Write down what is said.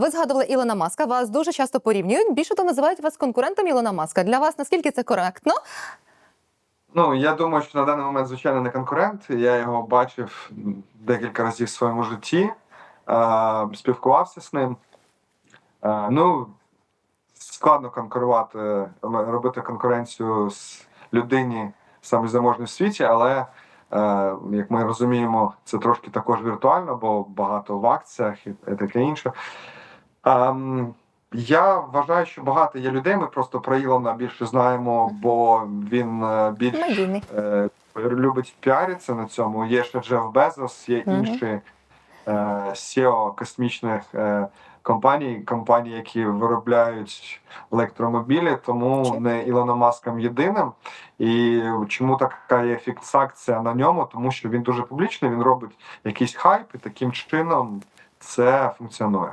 Ви згадували Ілона Маска. Вас дуже часто порівнюють. Більше то називають вас конкурентом Ілона Маска. Для вас наскільки це коректно? Ну, я думаю, що на даний момент, звичайно, не конкурент. Я його бачив декілька разів в своєму житті, спілкувався з ним. Ну, складно конкурувати, е, робити конкуренцію з людині саме заможній в світі, але, як ми розуміємо, це трошки також віртуально, бо багато в акціях і таке інше. Ем, я вважаю, що багато є людей. Ми просто про Ілона більше знаємо, бо він е, більш е, любить піаритися на цьому. Є ще Джеф Безос, є інші е, SEO космічних компаній, компаній, які виробляють електромобілі, тому не Ілоном Маском єдиним. І чому така є фіксація на ньому? Тому що він дуже публічний, він робить якийсь хайп, і таким чином це функціонує.